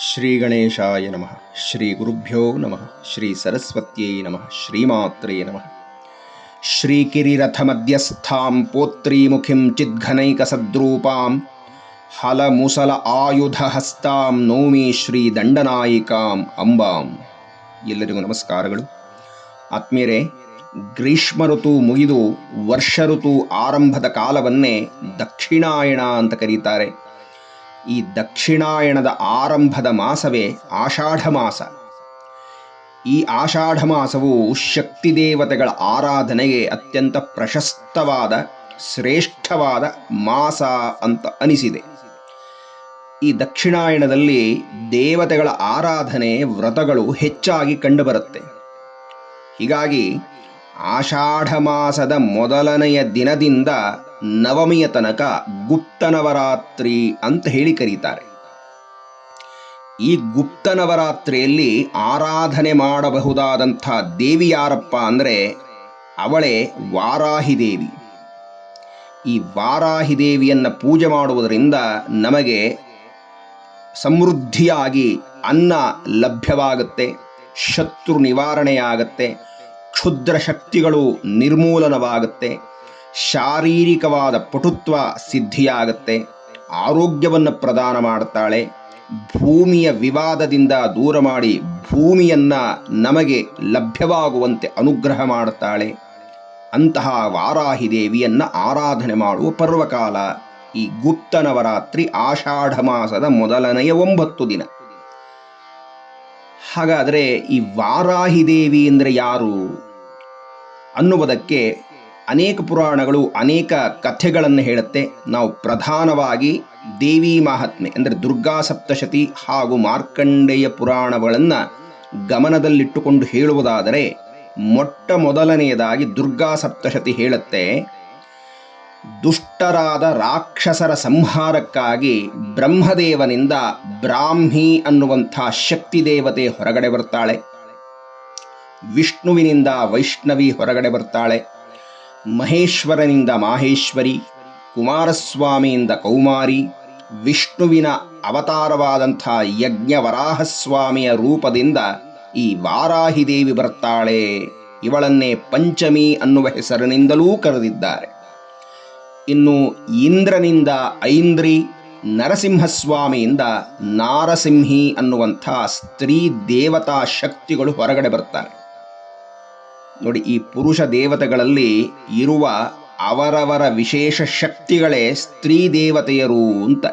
ಶ್ರೀ ಗಣೇಶಾಯ ನಮಃ ಶ್ರೀ ಗುರುಭ್ಯೋ ನಮಃ ಶ್ರೀ ಸರಸ್ವತ್ಯೈ ನಮಃ ಶ್ರೀಮಾತ್ರೇ ನಮಃ ಶ್ರೀಕಿರಿರಥಮಧ್ಯಸ್ಥಾಂ ಪೋತ್ರೀಮುಖಿಂ ಚಿದ್ಘನೈಕಸದ್ರೂಪಾಂ ಹಲಮುಸಲ ಆಯುಧಹಸ್ತಾಂ ನೋಮಿ ಶ್ರೀ ದಂಡನಾಯಿಕಾಂ ಅಂಬಾಂ ಎಲ್ಲರಿಗೂ ನಮಸ್ಕಾರಗಳು. ಆತ್ಮೀಯರೇ ಗ್ರೀಷ್ಮ ಋತು ಮುಗಿದು ವರ್ಷ ಋತು ಆರಂಭದ ಕಾಲವನ್ನೇ ದಕ್ಷಿಣಾಯಣ ಅಂತ ಕರೀತಾರೆ. ಈ ದಕ್ಷಿಣಾಯಣದ ಆರಂಭದ ಮಾಸವೇ ಆಷಾಢ ಮಾಸ ಈ ಆಷಾಢ ಮಾಸವು ಶಕ್ತಿ ದೇವತೆಗಳ ಆರಾಧನೆಗೆ ಅತ್ಯಂತ ಪ್ರಶಸ್ತವಾದ, ಶ್ರೇಷ್ಠವಾದ ಮಾಸ ಅಂತ ಅನಿಸಿದೆ. ಈ ದಕ್ಷಿಣಾಯಣದಲ್ಲಿ ದೇವತೆಗಳ ಆರಾಧನೆ ವ್ರತಗಳು ಹೆಚ್ಚಾಗಿ ಕಂಡುಬರುತ್ತೆ. ಹೀಗಾಗಿ ಆಷಾಢ ಮಾಸದ ಮೊದಲನೆಯ ದಿನದಿಂದ ನವಮಿಯ ತನಕ ಗುಪ್ತನವರಾತ್ರಿ ಅಂತ ಹೇಳಿ ಕರೀತಾರೆ. ಈ ಗುಪ್ತನವರಾತ್ರಿಯಲ್ಲಿ ಆರಾಧನೆ ಮಾಡಬಹುದಾದಂಥ ದೇವಿ ಯಾರಪ್ಪ ಅಂದರೆ ಅವಳೇ ವಾರಾಹಿ ದೇವಿ ಈ ವಾರಾಹಿ ದೇವಿಯನ್ನು ಪೂಜೆ ಮಾಡುವುದರಿಂದ ನಮಗೆ ಸಮೃದ್ಧಿಯಾಗಿ ಅನ್ನ ಲಭ್ಯವಾಗುತ್ತೆ, ಶತ್ರು ನಿವಾರಣೆಯಾಗತ್ತೆ ಕ್ಷುದ್ರ ಶಕ್ತಿಗಳು ನಿರ್ಮೂಲನವಾಗುತ್ತೆ ಶಾರೀರಿಕವಾದ ಪಟುತ್ವ ಸಿದ್ಧಿಯಾಗತ್ತೆ, ಆರೋಗ್ಯವನ್ನು ಪ್ರದಾನ ಮಾಡುತ್ತಾಳೆ ಭೂಮಿಯ ವಿವಾದದಿಂದ ದೂರ ಮಾಡಿ ಭೂಮಿಯನ್ನು ನಮಗೆ ಲಭ್ಯವಾಗುವಂತೆ ಅನುಗ್ರಹ ಮಾಡುತ್ತಾಳೆ ಅಂತಹ ವಾರಾಹಿ ದೇವಿಯನ್ನ ಆರಾಧನೆ ಮಾಡುವ ಪರ್ವಕಾಲ, ಈ ಗುಪ್ತ ನವರಾತ್ರಿ ಆಷಾಢ ಮಾಸದ ಮೊದಲನೆಯ ಒಂಬತ್ತು ದಿನ. ಹಾಗಾದರೆ ಈ ವಾರಾಹಿ ದೇವಿ ಅಂದರೆ ಯಾರು ಅನ್ನುವುದಕ್ಕೆ ಅನೇಕ ಪುರಾಣಗಳು, ಅನೇಕ ಕಥೆಗಳನ್ನು ಹೇಳುತ್ತೆ. ನಾವು ಪ್ರಧಾನವಾಗಿ ದೇವಿ ಮಹಾತ್ಮೆ ಅಂದರೆ ದುರ್ಗಾ ಸಪ್ತಶತಿ ಹಾಗೂ ಮಾರ್ಕಂಡೇಯ ಪುರಾಣಗಳನ್ನು ಗಮನದಲ್ಲಿಟ್ಟುಕೊಂಡು ಹೇಳುವುದಾದರೆ ಮೊಟ್ಟ ಮೊದಲನೆಯದಾಗಿ ದುರ್ಗಾ ಸಪ್ತಶತಿ ಹೇಳುತ್ತೆ. ದುಷ್ಟರಾದ ರಾಕ್ಷಸರ ಸಂಹಾರಕ್ಕಾಗಿ ಬ್ರಹ್ಮದೇವನಿಂದ ಬ್ರಾಹ್ಮಿ ಅನ್ನುವಂಥ ಶಕ್ತಿ ದೇವತೆ ಹೊರಗಡೆ ಬರ್ತಾಳೆ. ವಿಷ್ಣುವಿನಿಂದ ವೈಷ್ಣವಿ ಹೊರಗಡೆ ಬರ್ತಾಳೆ. ಮಹೇಶ್ವರನಿಂದ ಮಾಹೇಶ್ವರಿ, ಕುಮಾರಸ್ವಾಮಿಯಿಂದ ಕೌಮಾರಿ, ವಿಷ್ಣುವಿನ ಅವತಾರವಾದಂಥ ಯಜ್ಞವರಾಹಸ್ವಾಮಿಯ ರೂಪದಿಂದ ಈ ವಾರಾಹಿ ದೇವಿ ಬರ್ತಾಳೆ. ಇವಳನ್ನೇ ಪಂಚಮಿ ಅನ್ನುವ ಹೆಸರಿನಿಂದಲೂ ಕರೆದಿದ್ದಾರೆ. ಇನ್ನು ಇಂದ್ರನಿಂದ ಐಂದ್ರಿ, ನರಸಿಂಹಸ್ವಾಮಿಯಿಂದ ನಾರಸಿಂಹಿ ಅನ್ನುವಂಥ ಸ್ತ್ರೀ ದೇವತಾ ಶಕ್ತಿಗಳು ಹೊರಗಡೆ ಬರ್ತಾರೆ. ನೋಡಿ, ಈ ಪುರುಷ ದೇವತೆಗಳಲ್ಲಿ ಇರುವ ಅವರವರ ವಿಶೇಷ ಶಕ್ತಿಗಳೇ ಸ್ತ್ರೀ ದೇವತೆಯರು ಅಂತ.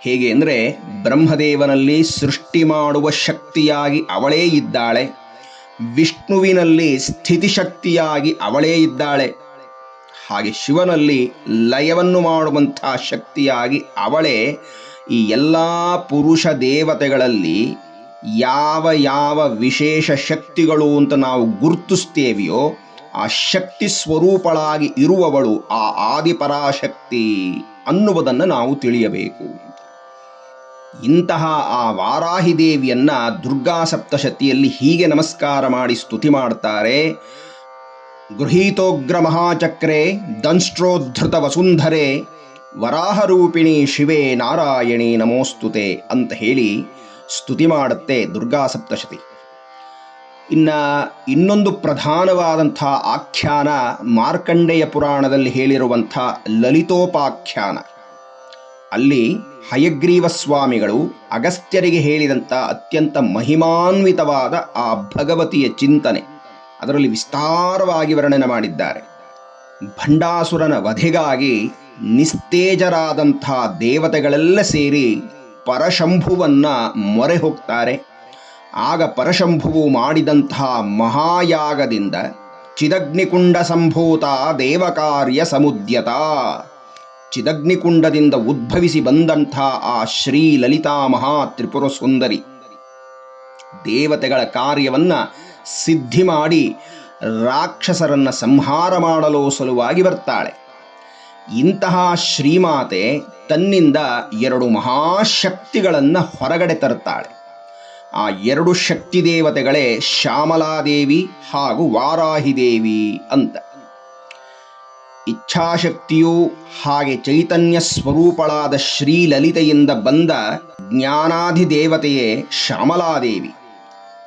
ಹೇಗೆ ಅಂದರೆ, ಬ್ರಹ್ಮದೇವನಲ್ಲಿ ಸೃಷ್ಟಿ ಮಾಡುವ ಶಕ್ತಿಯಾಗಿ ಅವಳೇ ಇದ್ದಾಳೆ, ವಿಷ್ಣುವಿನಲ್ಲಿ ಸ್ಥಿತಿಶಕ್ತಿಯಾಗಿ ಅವಳೇ ಇದ್ದಾಳೆ, ಹಾಗೆ ಶಿವನಲ್ಲಿ ಲಯವನ್ನು ಮಾಡುವಂಥ ಶಕ್ತಿಯಾಗಿ ಅವಳೇ ಈ ಎಲ್ಲ ಪುರುಷ ದೇವತೆಗಳಲ್ಲಿ ಯಾವ ಯಾವ ವಿಶೇಷ ಶಕ್ತಿಗಳು ಅಂತ ನಾವು ಗುರುತಿಸ್ತೇವೆಯೋ, ಆ ಶಕ್ತಿ ಸ್ವರೂಪಳಾಗಿ ಇರುವವಳು ಆ ಆದಿಪರಾಶಕ್ತಿ ಅನ್ನುವುದನ್ನು ನಾವು ತಿಳಿಯಬೇಕು. ಇಂತಹ ಆ ವಾರಾಹಿ ದೇವಿಯನ್ನ ದುರ್ಗಾ ಸಪ್ತಶತಿಯಲ್ಲಿ ಹೀಗೆ ನಮಸ್ಕಾರ ಮಾಡಿ ಸ್ತುತಿ ಮಾಡ್ತಾರೆ. ಗೃಹೀತೋಗ್ರ ಮಹಾಚಕ್ರೆ ದಂಷ್ಟ್ರೋದ್ಧೃತ ವಸುಂಧರೆ, ವರಾಹರೂಪಿಣಿ ಶಿವೇ ನಾರಾಯಣಿ ನಮೋಸ್ತುತೆ ಅಂತ ಹೇಳಿ ಸ್ತುತಿ ಮಾಡುತ್ತೆ ದುರ್ಗಾ ಸಪ್ತಶತಿ. ಇನ್ನು ಇನ್ನೊಂದು ಪ್ರಧಾನವಾದಂಥ ಆಖ್ಯಾನ ಮಾರ್ಕಂಡೆಯ ಪುರಾಣದಲ್ಲಿ ಹೇಳಿರುವಂಥ ಲಲಿತೋಪಾಖ್ಯಾನ. ಅಲ್ಲಿ ಹಯಗ್ರೀವ ಸ್ವಾಮಿಗಳು ಅಗಸ್ತ್ಯರಿಗೆ ಹೇಳಿದಂಥ ಅತ್ಯಂತ ಮಹಿಮಾನ್ವಿತವಾದ ಆ ಭಗವತಿಯ ಚಿಂತನೆ. ಅದರಲ್ಲಿ ವಿಸ್ತಾರವಾಗಿ ವರ್ಣನೆ ಮಾಡಿದ್ದಾರೆ. ಭಂಡಾಸುರನ ವಧೆಗಾಗಿ ನಿಸ್ತೇಜರಾದಂಥ ದೇವತೆಗಳೆಲ್ಲ ಸೇರಿ ಪರಶಂಭುವನ್ನ ಮೊರೆ ಹೋಗ್ತಾರೆ. ಆಗ ಪರಶಂಭುವು ಮಾಡಿದಂತಹ ಮಹಾಯಾಗದಿಂದ ಚಿದಗ್ನಿಕುಂಡ ಸಂಭೂತ ದೇವಕಾರ್ಯ ಸಮುದ್ಯತ. ಚಿದಗ್ನಿಕುಂಡದಿಂದ ಉದ್ಭವಿಸಿ ಬಂದಂಥ ಆ ಶ್ರೀ ಲಲಿತಾ ಮಹಾ ತ್ರಿಪುರ ಸುಂದರಿ ದೇವತೆಗಳ ಕಾರ್ಯವನ್ನ ಸಿದ್ಧಿ ಮಾಡಿ ರಾಕ್ಷಸರನ್ನ ಸಂಹಾರ ಮಾಡಲು ಸಲುವಾಗಿ ಬರ್ತಾಳೆ. ಇಂತಹ ಶ್ರೀಮಾತೆ ತನ್ನಿಂದ ಎರಡು ಮಹಾಶಕ್ತಿಗಳನ್ನು ಹೊರಗಡೆ ತರುತ್ತಾಳೆ. ಆ ಎರಡು ಶಕ್ತಿ ದೇವತೆಗಳೇ ಶ್ಯಾಮಲಾದೇವಿ ಹಾಗೂ ವಾರಾಹಿ ದೇವಿ ಅಂತ. ಇಚ್ಛಾಶಕ್ತಿಯು ಹಾಗೆ ಚೈತನ್ಯ ಸ್ವರೂಪಳಾದ ಶ್ರೀಲಲಿತೆಯಿಂದ ಬಂದ ಜ್ಞಾನಾಧಿದೇವತೆಯೇ ಶ್ಯಾಮಲಾದೇವಿ.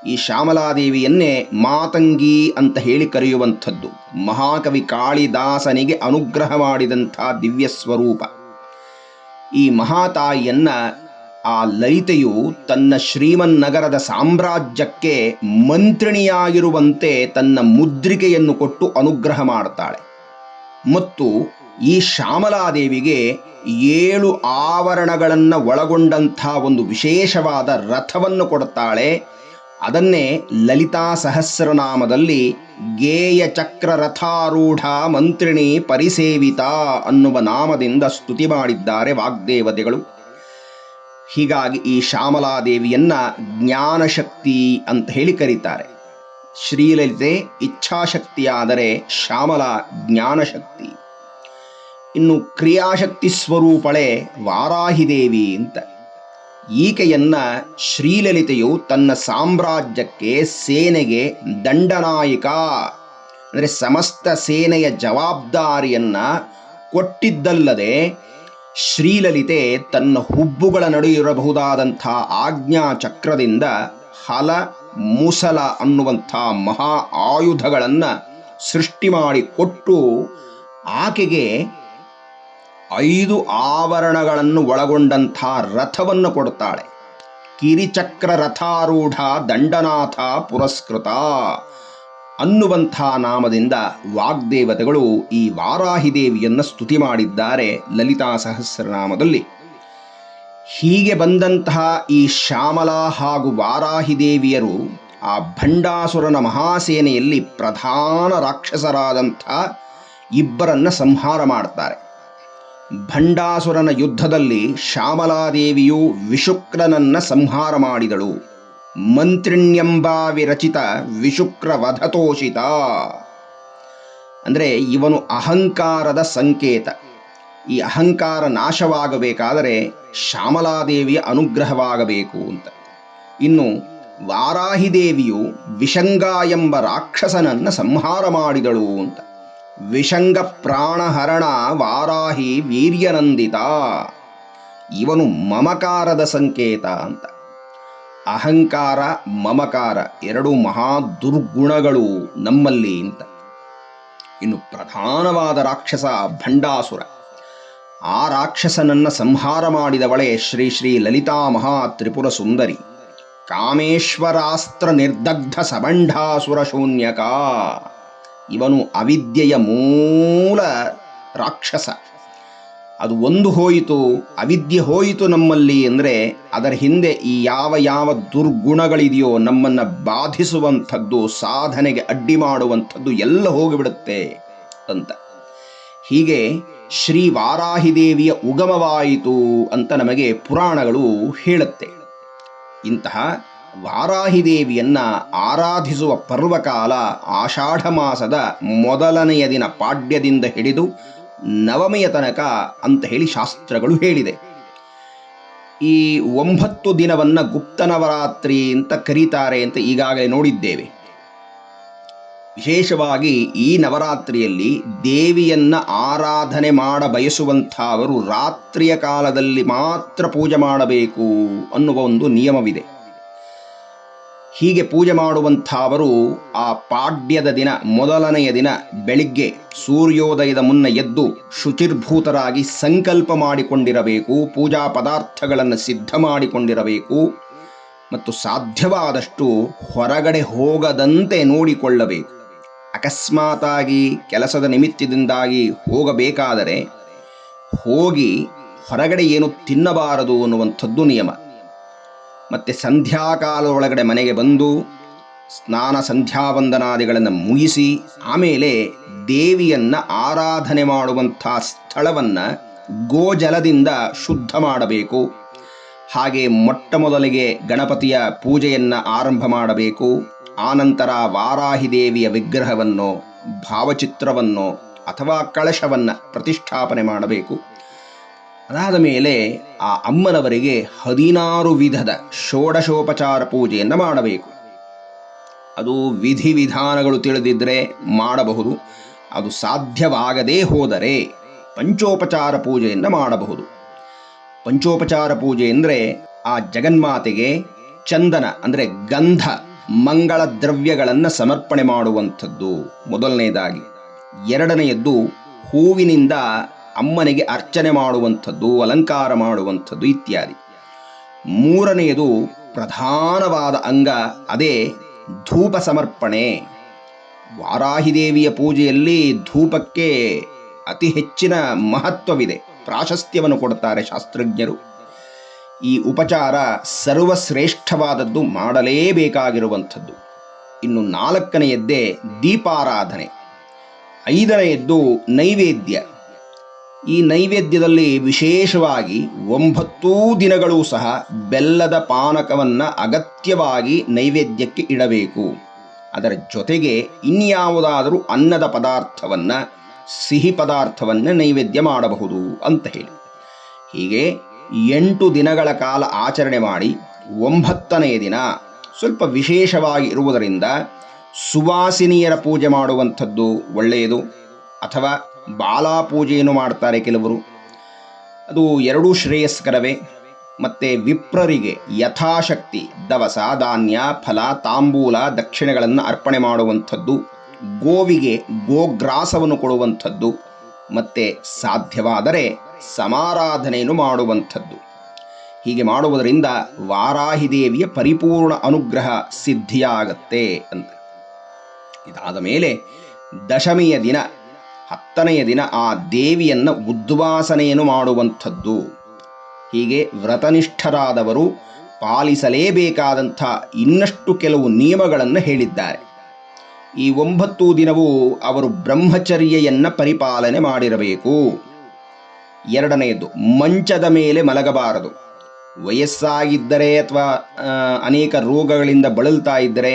ಈ ಶ್ಯಾಮಲಾದೇವಿಯನ್ನೇ ಮಾತಂಗಿ ಅಂತ ಹೇಳಿ ಕರೆಯುವಂಥದ್ದು. ಮಹಾಕವಿ ಕಾಳಿದಾಸನಿಗೆ ಅನುಗ್ರಹ ಮಾಡಿದಂಥ ದಿವ್ಯ ಸ್ವರೂಪ. ಈ ಮಹಾತಾಯಿಯನ್ನ ಆ ಲಲಿತೆಯು ತನ್ನ ಶ್ರೀಮನ್ನಗರದ ಸಾಮ್ರಾಜ್ಯಕ್ಕೆ ಮಂತ್ರಿಣಿಯಾಗಿರುವಂತೆ ತನ್ನ ಮುದ್ರಿಕೆಯನ್ನು ಕೊಟ್ಟು ಅನುಗ್ರಹ ಮಾಡ್ತಾಳೆ. ಮತ್ತು ಈ ಶ್ಯಾಮಲಾದೇವಿಗೆ ಏಳು ಆವರಣಗಳನ್ನು ಒಳಗೊಂಡಂಥ ಒಂದು ವಿಶೇಷವಾದ ರಥವನ್ನು ಕೊಡುತ್ತಾಳೆ ಅದನ್ನೇ ಲಲಿತಾ ಸಹಸ್ರನಾಮದಲ್ಲಿ ಗೇಯ ಚಕ್ರ ರಥಾರೂಢ ಮಂತ್ರಿಣಿ ಪರಿಸೇವಿತಾ ಅನ್ನುವ ನಾಮದಿಂದ ಸ್ತುತಿ ಮಾಡಿದ್ದಾರೆ ವಾಗ್ದೇವತೆಗಳು. ಹೀಗಾಗಿ ಈ ಶ್ಯಾಮಲಾದೇವಿಯನ್ನ ಜ್ಞಾನಶಕ್ತಿ ಅಂತ ಹೇಳಿ ಕರೀತಾರೆ. ಶ್ರೀಲಲಿತೆ ಇಚ್ಛಾಶಕ್ತಿಯಾದರೆ ಶ್ಯಾಮಲಾ ಜ್ಞಾನಶಕ್ತಿ. ಇನ್ನು ಕ್ರಿಯಾಶಕ್ತಿ ಸ್ವರೂಪಳೆ ವಾರಾಹಿದೇವಿ ಅಂತ. ಈಕೆಯನ್ನ ಶ್ರೀಲಲಿತೆಯು ತನ್ನ ಸಾಮ್ರಾಜ್ಯಕ್ಕೆ, ಸೇನೆಗೆ ದಂಡನಾಯಕ, ಅಂದರೆ ಸಮಸ್ತ ಸೇನೆಯ ಜವಾಬ್ದಾರಿಯನ್ನ ಕೊಟ್ಟಿದ್ದಲ್ಲದೆ ಶ್ರೀಲಲಿತೆ ತನ್ನ ಹುಬ್ಬುಗಳ ನಡುವೆ ಇರಬಹುದಾದಂಥ ಆಜ್ಞಾ ಚಕ್ರದಿಂದ ಹಲ ಮುಸಲ ಅನ್ನುವಂಥ ಮಹಾ ಆಯುಧಗಳನ್ನು ಸೃಷ್ಟಿ ಮಾಡಿ ಕೊಟ್ಟು ಆಕೆಗೆ ಐದು ಆವರಣಗಳನ್ನು ಒಳಗೊಂಡಂಥ ರಥವನ್ನು ಕೊಡುತ್ತಾಳೆ. ಕಿರಿಚಕ್ರ ರಥಾರೂಢ ದಂಡನಾಥ ಪುರಸ್ಕೃತ ಅನ್ನುವಂಥ ನಾಮದಿಂದ ವಾಗ್ದೇವತೆಗಳು ಈ ವಾರಾಹಿದೇವಿಯನ್ನು ಸ್ತುತಿ ಮಾಡಿದ್ದಾರೆ ಲಲಿತಾ ಸಹಸ್ರನಾಮದಲ್ಲಿ. ಹೀಗೆ ಬಂದಂತಹ ಈ ಶ್ಯಾಮಲಾ ಹಾಗೂ ವಾರಾಹಿದೇವಿಯರು ಆ ಭಂಡಾಸುರನ ಮಹಾಸೇನೆಯಲ್ಲಿ ಪ್ರಧಾನ ರಾಕ್ಷಸರಾದಂಥ ಇಬ್ಬರನ್ನ ಸಂಹಾರ ಮಾಡ್ತಾರೆ. ಭಂಡಾಸುರನ ಯುದ್ಧದಲ್ಲಿ ಶ್ಯಾಮಲಾದೇವಿಯು ವಿಶುಕ್ರನನ್ನ ಸಂಹಾರ ಮಾಡಿದಳು. ಮಂತ್ರಿಣ್ಯಂಬ ವಿರಚಿತ ವಿಶುಕ್ರ ವಧತೋಷಿತ ಅಂದರೆ ಇವನು ಅಹಂಕಾರದ ಸಂಕೇತ. ಈ ಅಹಂಕಾರ ನಾಶವಾಗಬೇಕಾದರೆ ಶ್ಯಾಮಲಾದೇವಿಯ ಅನುಗ್ರಹವಾಗಬೇಕು ಅಂತ. ಇನ್ನು ವಾರಾಹಿದೇವಿಯು ವಿಷಂಗ ಎಂಬ ರಾಕ್ಷಸನನ್ನ ಸಂಹಾರ ಮಾಡಿದಳು ಅಂತ. ವಿಷಂಗ ಪ್ರಾಣಹರಣ ವಾರಾಹಿ ವೀರ್ಯನಂದಿತ. ಇವನು ಮಮಕಾರದ ಸಂಕೇತ ಅಂತ. ಅಹಂಕಾರ, ಮಮಕಾರ ಎರಡು ಮಹಾ ದುರ್ಗುಣಗಳು ನಮ್ಮಲ್ಲಿ ಅಂತ. ಇನ್ನು ಪ್ರಧಾನವಾದ ರಾಕ್ಷಸ ಭಂಡಾಸುರ. ಆ ರಾಕ್ಷಸನನ್ನ ಸಂಹಾರ ಮಾಡಿದವಳೆ ಶ್ರೀ ಶ್ರೀ ಲಲಿತಾ ಮಹಾ ತ್ರಿಪುರ ಸುಂದರಿ. ಕಾಮೇಶ್ವರಾಸ್ತ್ರ ನಿರ್ದಗ್ಧ ಸಬಂಢಾಸುರ ಶೂನ್ಯಕ. ಇವನು ಅವಿದ್ಯೆಯ ಮೂಲ ರಾಕ್ಷಸ. ಅದು ಒಂದು ಹೋಯಿತು, ಅವಿದ್ಯೆ ಹೋಯಿತು ನಮ್ಮಲ್ಲಿ ಅಂದರೆ ಅದರ ಹಿಂದೆ ಈ ಯಾವ ಯಾವ ದುರ್ಗುಣಗಳಿದೆಯೋ ನಮ್ಮನ್ನು ಬಾಧಿಸುವಂಥದ್ದು, ಸಾಧನೆಗೆ ಅಡ್ಡಿ ಮಾಡುವಂಥದ್ದು ಎಲ್ಲ ಹೋಗಿಬಿಡುತ್ತೆ ಅಂತ. ಹೀಗೆ ಶ್ರೀ ವಾರಾಹಿದೇವಿಯ ಉಗಮವಾಯಿತು ಅಂತ ನಮಗೆ ಪುರಾಣಗಳು ಹೇಳುತ್ತೆ. ಇಂತಹ ವಾರಾಹಿದೇವಿಯನ್ನ ಆರಾಧಿಸುವ ಪರ್ವಕಾಲ ಆಷಾಢ ಮಾಸದ ಮೊದಲನೆಯ ದಿನ ಪಾಡ್ಯದಿಂದ ಹಿಡಿದು ನವಮಿಯ ತನಕ ಅಂತ ಹೇಳಿ ಶಾಸ್ತ್ರಗಳು ಹೇಳಿದೆ. ಈ ಒಂಬತ್ತು ದಿನವನ್ನ ಗುಪ್ತ ನವರಾತ್ರಿ ಅಂತ ಕರೀತಾರೆ ಅಂತ ಈಗಾಗಲೇ ನೋಡಿದ್ದೇವೆ. ವಿಶೇಷವಾಗಿ ಈ ನವರಾತ್ರಿಯಲ್ಲಿ ದೇವಿಯನ್ನ ಆರಾಧನೆ ಮಾಡ ಬಯಸುವಂಥವರು ರಾತ್ರಿಯ ಕಾಲದಲ್ಲಿ ಮಾತ್ರ ಪೂಜೆ ಮಾಡಬೇಕು ಅನ್ನುವ ಒಂದು ನಿಯಮವಿದೆ. ಹೀಗೆ ಪೂಜೆ ಮಾಡುವಂಥವರು ಆ ಪಾಡ್ಯದ ದಿನ, ಮೊದಲನೆಯ ದಿನ ಬೆಳಿಗ್ಗೆ ಸೂರ್ಯೋದಯದ ಮುನ್ನ ಎದ್ದು ಶುಚಿರ್ಭೂತರಾಗಿ ಸಂಕಲ್ಪ ಮಾಡಿಕೊಂಡಿರಬೇಕು, ಪೂಜಾ ಪದಾರ್ಥಗಳನ್ನು ಸಿದ್ಧ ಮಾಡಿಕೊಂಡಿರಬೇಕು ಮತ್ತು ಸಾಧ್ಯವಾದಷ್ಟು ಹೊರಗಡೆ ಹೋಗದಂತೆ ನೋಡಿಕೊಳ್ಳಬೇಕು. ಅಕಸ್ಮಾತಾಗಿ ಕೆಲಸದ ನಿಮಿತ್ತದಿಂದಾಗಿ ಹೋಗಬೇಕಾದರೆ ಹೋಗಿ ಹೊರಗಡೆ ಏನು ತಿನ್ನಬಾರದು ಅನ್ನುವಂಥದ್ದು ನಿಯಮ. ಮತ್ತು ಸಂಧ್ಯಾಕಾಲ ಒಳಗಡೆ ಮನೆಗೆ ಬಂದು ಸ್ನಾನ ಸಂಧ್ಯಾವಂದನಾದಿಗಳನ್ನು ಮುಗಿಸಿ ಆಮೇಲೆ ದೇವಿಯನ್ನು ಆರಾಧನೆ ಮಾಡುವಂಥ ಸ್ಥಳವನ್ನು ಗೋಜಲದಿಂದ ಶುದ್ಧ ಮಾಡಬೇಕು. ಹಾಗೆ ಮೊಟ್ಟ ಮೊದಲಿಗೆ ಗಣಪತಿಯ ಪೂಜೆಯನ್ನು ಆರಂಭ ಮಾಡಬೇಕು. ಆನಂತರ ವಾರಾಹಿ ದೇವಿಯ ವಿಗ್ರಹವನ್ನು, ಭಾವಚಿತ್ರವನ್ನು ಅಥವಾ ಕಳಶವನ್ನು ಪ್ರತಿಷ್ಠಾಪನೆ ಮಾಡಬೇಕು. ಅದಾದ ಮೇಲೆ ಆ ಅಮ್ಮನವರಿಗೆ ಹದಿನಾರು ವಿಧದ ಷೋಡಶೋಪಚಾರ ಪೂಜೆಯನ್ನು ಮಾಡಬೇಕು. ಅದು ವಿಧಿವಿಧಾನಗಳು ತಿಳಿದಿದ್ದರೆ ಮಾಡಬಹುದು. ಅದು ಸಾಧ್ಯವಾಗದೇ ಹೋದರೆ ಪಂಚೋಪಚಾರ ಪೂಜೆಯನ್ನು ಮಾಡಬಹುದು. ಪಂಚೋಪಚಾರ ಪೂಜೆ ಅಂದರೆ ಆ ಜಗನ್ಮಾತೆಗೆ ಚಂದನ ಅಂದರೆ ಗಂಧ, ಮಂಗಳ ದ್ರವ್ಯಗಳನ್ನು ಸಮರ್ಪಣೆ ಮಾಡುವಂಥದ್ದು. ಮೊದಲನೆಯದಾಗಿ ಎರಡನೆಯದ್ದು ಹೂವಿನಿಂದ ಅಮ್ಮನಿಗೆ ಅರ್ಚನೆ ಮಾಡುವಂಥದ್ದು, ಅಲಂಕಾರ ಮಾಡುವಂಥದ್ದು ಇತ್ಯಾದಿ. ಮೂರನೆಯದು ಪ್ರಧಾನವಾದ ಅಂಗ, ಅದೇ ಧೂಪ ಸಮರ್ಪಣೆ. ವಾರಾಹಿದೇವಿಯ ಪೂಜೆಯಲ್ಲಿ ಧೂಪಕ್ಕೆ ಅತಿ ಹೆಚ್ಚಿನ ಮಹತ್ವವಿದೆ, ಪ್ರಾಶಸ್ತ್ಯವನ್ನು ಕೊಡುತ್ತಾರೆ ಶಾಸ್ತ್ರಜ್ಞರು. ಈ ಉಪಚಾರ ಸರ್ವಶ್ರೇಷ್ಠವಾದದ್ದು ಮಾಡಲೇಬೇಕಾಗಿರುವಂಥದ್ದು. ಇನ್ನು ನಾಲ್ಕನೆಯದ್ದೇ ದೀಪಾರಾಧನೆ. ಐದನೆಯದ್ದು ನೈವೇದ್ಯ. ಈ ನೈವೇದ್ಯದಲ್ಲಿ ವಿಶೇಷವಾಗಿ ಒಂಬತ್ತೂ ದಿನಗಳೂ ಸಹ ಬೆಲ್ಲದ ಪಾನಕವನ್ನು ಅಗತ್ಯವಾಗಿ ನೈವೇದ್ಯಕ್ಕೆ ಇಡಬೇಕು. ಅದರ ಜೊತೆಗೆ ಇನ್ಯಾವುದಾದರೂ ಅನ್ನದ ಪದಾರ್ಥವನ್ನು, ಸಿಹಿ ಪದಾರ್ಥವನ್ನು ನೈವೇದ್ಯ ಮಾಡಬಹುದು ಅಂತ ಹೇಳಿ. ಹೀಗೆ ಎಂಟು ದಿನಗಳ ಕಾಲ ಆಚರಣೆ ಮಾಡಿ ಒಂಬತ್ತನೆಯ ದಿನ ಸ್ವಲ್ಪ ವಿಶೇಷವಾಗಿ ಇರುವುದರಿಂದ ಸುವಾಸಿನಿಯರ ಪೂಜೆ ಮಾಡುವಂಥದ್ದು ಒಳ್ಳೆಯದು ಅಥವಾ ಬಾಲಾ ಪೂಜೆಯನ್ನು ಮಾಡ್ತಾರೆ ಕೆಲವರು. ಅದು ಎರಡೂ ಶ್ರೇಯಸ್ಕರವೇ. ಮತ್ತು ವಿಪ್ರರಿಗೆ ಯಥಾಶಕ್ತಿ, ದವಸ, ಧಾನ್ಯ, ಫಲ, ತಾಂಬೂಲ, ದಕ್ಷಿಣೆಗಳನ್ನು ಅರ್ಪಣೆ ಮಾಡುವಂಥದ್ದು, ಗೋವಿಗೆ ಗೋಗ್ರಾಸವನ್ನು ಕೊಡುವಂಥದ್ದು, ಮತ್ತು ಸಾಧ್ಯವಾದರೆ ಸಮಾರಾಧನೆಯನ್ನು ಮಾಡುವಂಥದ್ದು. ಹೀಗೆ ಮಾಡುವುದರಿಂದ ವಾರಾಹಿದೇವಿಯ ಪರಿಪೂರ್ಣ ಅನುಗ್ರಹ ಸಿದ್ಧಿಯಾಗತ್ತೆ ಅಂತ. ಇದಾದ ಮೇಲೆ ದಶಮಿಯ ದಿನ ಹತ್ತನೆಯ ದಿನ ಆ ದೇವಿಯನ್ನು ಉದ್ವಾಸನೆಯನ್ನು ಮಾಡುವಂಥದ್ದು. ಹೀಗೆ ವ್ರತನಿಷ್ಠರಾದವರು ಪಾಲಿಸಲೇಬೇಕಾದಂಥ ಇನ್ನಷ್ಟು ಕೆಲವು ನಿಯಮಗಳನ್ನು ಹೇಳಿದ್ದಾರೆ. ಈ ಒಂಬತ್ತು ದಿನವೂ ಅವರು ಬ್ರಹ್ಮಚರ್ಯೆಯನ್ನು ಪರಿಪಾಲನೆ ಮಾಡಿರಬೇಕು. ಎರಡನೆಯದು, ಮಂಚದ ಮೇಲೆ ಮಲಗಬಾರದು. ವಯಸ್ಸಾಗಿದ್ದರೆ ಅಥವಾ ಅನೇಕ ರೋಗಗಳಿಂದ ಬಳಲ್ತಾ ಇದ್ದರೆ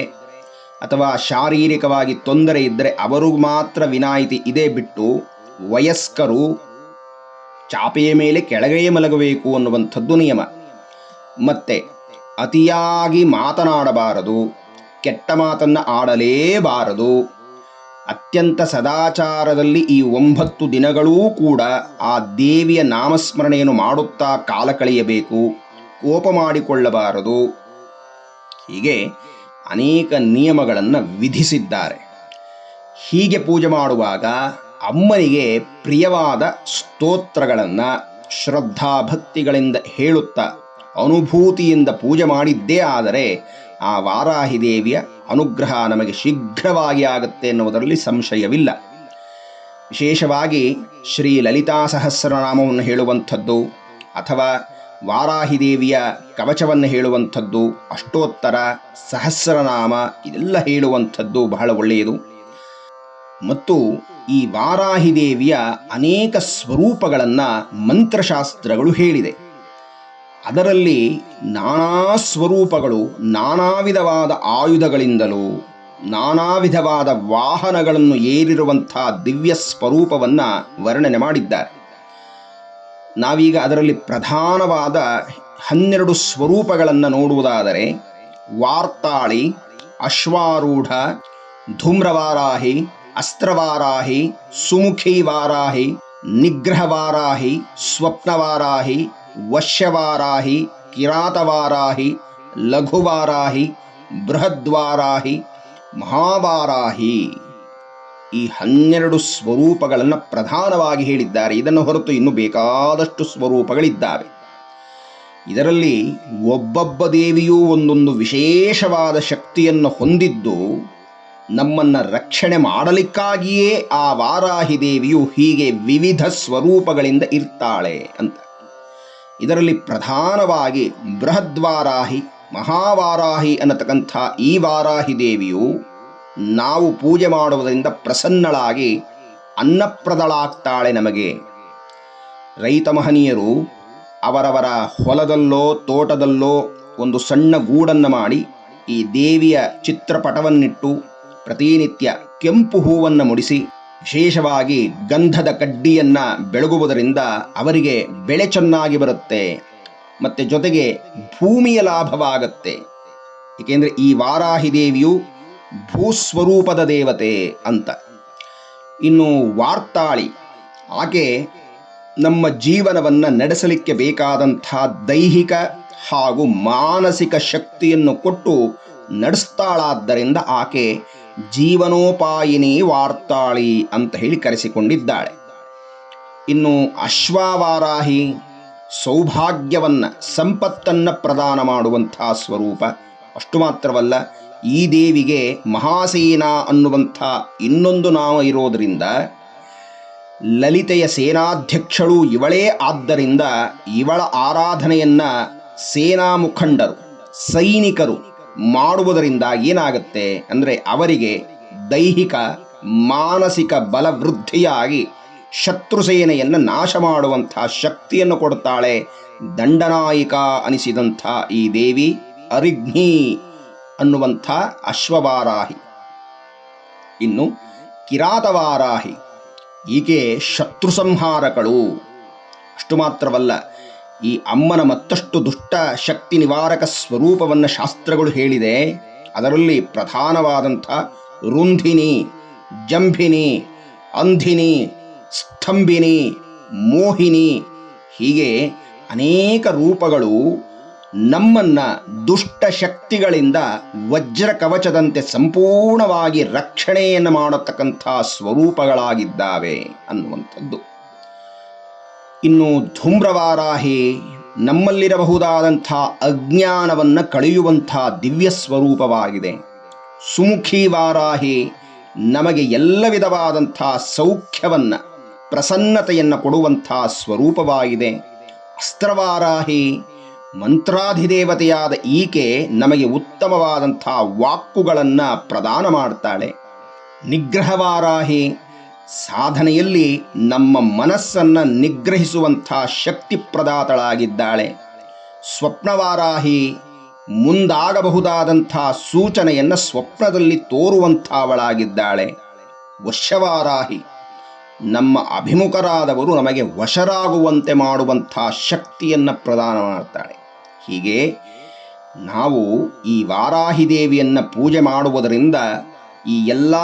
ಅಥವಾ ಶಾರೀರಿಕವಾಗಿ ತೊಂದರೆ ಇದ್ದರೆ ಅವರು ಮಾತ್ರ ವಿನಾಯಿತಿ ಇದೇ ಬಿಟ್ಟು ವಯಸ್ಕರು ಚಾಪೆಯ ಮೇಲೆ ಕೆಳಗೆಯೇ ಮಲಗಬೇಕು ಅನ್ನುವಂಥದ್ದು ನಿಯಮ. ಮತ್ತೆ ಅತಿಯಾಗಿ ಮಾತನಾಡಬಾರದು, ಕೆಟ್ಟ ಮಾತನ್ನು ಆಡಲೇಬಾರದು. ಅತ್ಯಂತ ಸದಾಚಾರದಲ್ಲಿ ಈ ಒಂಬತ್ತು ದಿನಗಳೂ ಕೂಡ ಆ ದೇವಿಯ ನಾಮಸ್ಮರಣೆಯನ್ನು ಮಾಡುತ್ತಾ ಕಾಲ ಕಳೆಯಬೇಕು, ಕೋಪ ಮಾಡಿಕೊಳ್ಳಬಾರದು. ಹೀಗೆ ಅನೇಕ ನಿಯಮಗಳನ್ನು ವಿಧಿಸಿದ್ದಾರೆ. ಹೀಗೆ ಪೂಜೆ ಮಾಡುವಾಗ ಅಮ್ಮನಿಗೆ ಪ್ರಿಯವಾದ ಸ್ತೋತ್ರಗಳನ್ನು ಶ್ರದ್ಧಾಭಕ್ತಿಗಳಿಂದ ಹೇಳುತ್ತಾ ಅನುಭೂತಿಯಿಂದ ಪೂಜೆ ಮಾಡಿದ್ದೇ ಆದರೆ ಆ ವಾರಾಹಿ ದೇವಿಯ ಅನುಗ್ರಹ ನಮಗೆ ಶೀಘ್ರವಾಗಿ ಆಗುತ್ತೆ ಎನ್ನುವುದರಲ್ಲಿ ಸಂಶಯವಿಲ್ಲ. ವಿಶೇಷವಾಗಿ ಶ್ರೀ ಲಲಿತಾ ಸಹಸ್ರನಾಮವನ್ನು ಹೇಳುವಂಥದ್ದು ಅಥವಾ ವಾರಾಹಿ ದೇವಿಯ ಕವಚವನ್ನು ಹೇಳುವಂಥದ್ದು ಅಷ್ಟೋತ್ತರ ಸಹಸ್ರನಾಮ ಇದೆಲ್ಲ ಹೇಳುವಂಥದ್ದು ಬಹಳ ಒಳ್ಳೆಯದು. ಮತ್ತು ಈ ವಾರಾಹಿ ದೇವಿಯ ಅನೇಕ ಸ್ವರೂಪಗಳನ್ನು ಮಂತ್ರಶಾಸ್ತ್ರಗಳು ಹೇಳಿದೆ. ಅದರಲ್ಲಿ ನಾನಾ ಸ್ವರೂಪಗಳು ನಾನಾ ವಿಧವಾದ ಆಯುಧಗಳಿಂದಲೂ ನಾನಾ ವಿಧವಾದ ವಾಹನಗಳನ್ನು ಏರಿರುವಂಥ ದಿವ್ಯ ಸ್ವರೂಪವನ್ನು ವರ್ಣನೆ ಮಾಡಿದ್ದಾರೆ. ನಾವೀಗ ಅದರಲ್ಲಿ ಪ್ರಧಾನವಾದ ಹನ್ನೆರಡು ಸ್ವರೂಪಗಳನ್ನು ನೋಡುವುದಾದರೆ, ವಾರ್ತಾಳಿ, ಅಶ್ವಾರೂಢ, ಧೂಮ್ರವಾರಾಹಿ, ಅಸ್ತ್ರವಾರಾಹಿ ಸುಮುಖಿ ವಾರಾಹಿ ನಿಗ್ರಹವಾರಾಹಿ, ಸ್ವಪ್ನವಾರಾಹಿ, ವಶ್ಯವಾರಾಹಿ, ಕಿರಾತವಾರಾಹಿ, ಲಘುವಾರಾಹಿ, ಬೃಹದ್ವಾರಾಹಿ, ಮಹಾವಾರಾಹಿ. ಈ ಹನ್ನೆರಡು ಸ್ವರೂಪಗಳನ್ನು ಪ್ರಧಾನವಾಗಿ ಹೇಳಿದ್ದಾರೆ. ಇದನ್ನು ಹೊರತು ಇನ್ನು ಬೇಕಾದಷ್ಟು ಸ್ವರೂಪಗಳಿದ್ದಾವೆ. ಇದರಲ್ಲಿ ಒಬ್ಬೊಬ್ಬ ದೇವಿಯೂ ಒಂದೊಂದು ವಿಶೇಷವಾದ ಶಕ್ತಿಯನ್ನು ಹೊಂದಿದ್ದು ನಮ್ಮನ್ನು ರಕ್ಷಣೆ ಮಾಡಲಿಕ್ಕಾಗಿಯೇ ಆ ವಾರಾಹಿ ದೇವಿಯು ಹೀಗೆ ವಿವಿಧ ಸ್ವರೂಪಗಳಿಂದ ಇರ್ತಾಳೆ ಅಂತ. ಇದರಲ್ಲಿ ಪ್ರಧಾನವಾಗಿ ಬೃಹದ್ವಾರಾಹಿ, ಮಹಾವಾರಾಹಿ ಅನ್ನತಕ್ಕಂಥ ಈ ವಾರಾಹಿ ದೇವಿಯು ನಾವು ಪೂಜೆ ಮಾಡುವುದರಿಂದ ಪ್ರಸನ್ನಳಾಗಿ ಅನ್ನಪ್ರದಳಾಗ್ತಾಳೆ ನಮಗೆ. ರೈತ ಮಹನೀಯರು ಅವರವರ ಹೊಲದಲ್ಲೋ ತೋಟದಲ್ಲೋ ಒಂದು ಸಣ್ಣ ಗೂಡನ್ನು ಮಾಡಿ ಈ ದೇವಿಯ ಚಿತ್ರಪಟವನ್ನಿಟ್ಟು ಪ್ರತಿನಿತ್ಯ ಕೆಂಪು ಹೂವನ್ನು ಮುಡಿಸಿ ವಿಶೇಷವಾಗಿ ಗಂಧದ ಕಡ್ಡಿಯನ್ನು ಬೆಳಗುವುದರಿಂದ ಅವರಿಗೆ ಬೆಳೆ ಚೆನ್ನಾಗಿ ಬರುತ್ತೆ, ಮತ್ತು ಜೊತೆಗೆ ಭೂಮಿಯ ಲಾಭವಾಗತ್ತೆ. ಏಕೆಂದರೆ ಈ ವಾರಾಹಿ ದೇವಿಯು ಭೂಸ್ವರೂಪದ ದೇವತೆ ಅಂತ. ಇನ್ನು ವಾರ್ತಾಳಿ, ಆಕೆ ನಮ್ಮ ಜೀವನವನ್ನು ನಡೆಸಲಿಕ್ಕೆ ಬೇಕಾದಂಥ ದೈಹಿಕ ಹಾಗೂ ಮಾನಸಿಕ ಶಕ್ತಿಯನ್ನು ಕೊಟ್ಟು ನಡೆಸ್ತಾಳಾದ್ದರಿಂದ ಆಕೆ ಜೀವನೋಪಾಯಿನಿ ವಾರ್ತಾಳಿ ಅಂತ ಹೇಳಿ ಕರೆಸಿಕೊಂಡಿದ್ದಾಳೆ. ಇನ್ನು ಅಶ್ವಾವಾರಾಹಿ ಸೌಭಾಗ್ಯವನ್ನ, ಸಂಪತ್ತನ್ನ ಪ್ರದಾನ ಮಾಡುವಂಥ ಸ್ವರೂಪ ಅಷ್ಟು ಮಾತ್ರವಲ್ಲ ಈ ದೇವಿಗೆ ಮಹಾಸೇನಾ ಅನ್ನುವಂಥ ಇನ್ನೊಂದು ನಾಮ ಇರೋದರಿಂದ ಲಲಿತೆಯ ಸೇನಾಧ್ಯಕ್ಷಳು ಇವಳೇ ಆದ್ದರಿಂದ ಇವಳ ಆರಾಧನೆಯನ್ನು ಸೇನಾ ಮುಖಂಡರು, ಸೈನಿಕರು ಮಾಡುವುದರಿಂದ ಏನಾಗುತ್ತೆ ಅಂದರೆ ಅವರಿಗೆ ದೈಹಿಕ, ಮಾನಸಿಕ ಬಲವೃದ್ಧಿಯಾಗಿ ಶತ್ರು ಸೇನೆಯನ್ನು ನಾಶ ಮಾಡುವಂಥ ಶಕ್ತಿಯನ್ನು ಕೊಡುತ್ತಾಳೆ ದಂಡನಾಯಿಕ ಅನಿಸಿದಂಥ ಈ ದೇವಿ ಅರಿಘ್ನಿ ಅನ್ನುವಂಥ ಅಶ್ವವಾರಾಹಿ. ಇನ್ನು ಕಿರಾತವಾರಾಹಿ. ಈಕೆ ಶತ್ರು ಸಂಹಾರಗಳು ಅಷ್ಟು ಮಾತ್ರವಲ್ಲ, ಈ ಅಮ್ಮನ ಮತ್ತಷ್ಟು ದುಷ್ಟ ಶಕ್ತಿ ನಿವಾರಕ ಸ್ವರೂಪವನ್ನು ಶಾಸ್ತ್ರಗಳು ಹೇಳಿದೆ. ಅದರಲ್ಲಿ ಪ್ರಧಾನವಾದಂಥ ರುಂಧಿನಿ, ಜಂಭಿನಿ, ಅಂಧಿನಿ ಸ್ತಂಭಿನಿ ಮೋಹಿನಿ, ಹೀಗೆ ಅನೇಕ ರೂಪಗಳು ನಮ್ಮನ್ನ ದುಷ್ಟ ಶಕ್ತಿಗಳಿಂದ ವಜ್ರ ಕವಚದಂತೆ ಸಂಪೂರ್ಣವಾಗಿ ರಕ್ಷಣೆಯನ್ನು ಮಾಡತಕ್ಕಂಥ ಸ್ವರೂಪಗಳಾಗಿದ್ದಾವೆ ಅನ್ನುವಂಥದ್ದು. ಇನ್ನು ಧೂಮ್ರವಾರಾಹಿ ನಮ್ಮಲ್ಲಿರಬಹುದಾದಂಥ ಅಜ್ಞಾನವನ್ನು ಕಳೆಯುವಂಥ ದಿವ್ಯ ಸ್ವರೂಪವಾಗಿದೆ. ಸುಮುಖಿ ವಾರಾಹಿ ನಮಗೆ ಎಲ್ಲ ವಿಧವಾದಂಥ ಸೌಖ್ಯವನ್ನು, ಪ್ರಸನ್ನತೆಯನ್ನು ಕೊಡುವಂಥ ಸ್ವರೂಪವಾಗಿದೆ. ಅಸ್ತ್ರವಾರಾಹಿ ಮಂತ್ರಾಧಿದೇವತೆಯಾದ ಈಕೆ ನಮಗೆ ಉತ್ತಮವಾದಂಥ ವಾಕ್ಕುಗಳನ್ನು ಪ್ರದಾನ ಮಾಡ್ತಾಳೆ. ನಿಗ್ರಹವಾರಾಹಿ, ಸಾಧನೆಯಲ್ಲಿ ನಮ್ಮ ಮನಸ್ಸನ್ನು ನಿಗ್ರಹಿಸುವಂಥ ಶಕ್ತಿ ಪ್ರದಾತಳಾಗಿದ್ದಾಳೆ ಸ್ವಪ್ನವಾರಾಹಿ ಮುಂದಾಗಬಹುದಾದಂಥ ಸೂಚನೆಯನ್ನು ಸ್ವಪ್ನದಲ್ಲಿ ತೋರುವಂಥವಳಾಗಿದ್ದಾಳೆ. ವಶವಾರಾಹಿ, ನಮ್ಮ ಅಭಿಮುಖರಾದವರು ನಮಗೆ ವಶರಾಗುವಂತೆ ಮಾಡುವಂಥ ಶಕ್ತಿಯನ್ನು ಪ್ರದಾನ ಮಾಡ್ತಾಳೆ. ಹೀಗೆ ನಾವು ಈ ವಾರಾಹಿ ದೇವಿಯನ್ನು ಪೂಜೆ ಮಾಡುವುದರಿಂದ ಈ ಎಲ್ಲ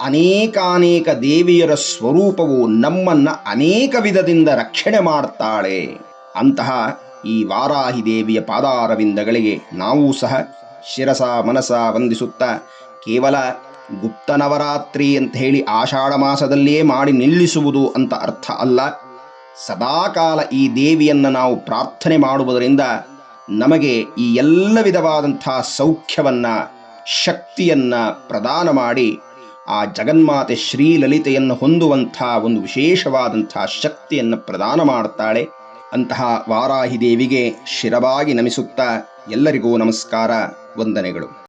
ಅನೇಕಾನೇಕ ದೇವಿಯರ ಸ್ವರೂಪವು ನಮ್ಮನ್ನು ಅನೇಕ ವಿಧದಿಂದ ರಕ್ಷಣೆ ಮಾಡ್ತಾಳೆ. ಅಂತಹ ಈ ವಾರಾಹಿ ದೇವಿಯ ಪಾದಾರವಿಂದಗಳಿಗೆ ನಾವು ಸಹ ಶಿರಸ ಮನಸ ವಂದಿಸುತ್ತಾ ಕೇವಲ ಗುಪ್ತ ನವರಾತ್ರಿ ಅಂತ ಹೇಳಿ ಆಷಾಢ ಮಾಸದಲ್ಲಿಯೇ ಮಾಡಿ ನಿಲ್ಲಿಸುವುದು ಅಂತ ಅರ್ಥ ಅಲ್ಲ. ಸದಾಕಾಲ ಈ ದೇವಿಯನ್ನು ನಾವು ಪ್ರಾರ್ಥನೆ ಮಾಡುವುದರಿಂದ ನಮಗೆ ಈ ಎಲ್ಲ ವಿಧವಾದಂಥ ಸೌಖ್ಯವನ್ನು, ಶಕ್ತಿಯನ್ನ ಪ್ರದಾನ ಮಾಡಿ ಆ ಜಗನ್ಮಾತೆ ಶ್ರೀಲಲಿತೆಯನ್ನು ಹೊಂದುವಂಥ ಒಂದು ವಿಶೇಷವಾದಂಥ ಶಕ್ತಿಯನ್ನು ಪ್ರದಾನ ಮಾಡುತ್ತಾಳೆ ಅಂತಹ ವಾರಾಹಿ ದೇವಿಗೆ ಶಿರವಾಗಿ ನಮಿಸುತ್ತಾ ಎಲ್ಲರಿಗೂ ನಮಸ್ಕಾರ, ವಂದನೆಗಳು.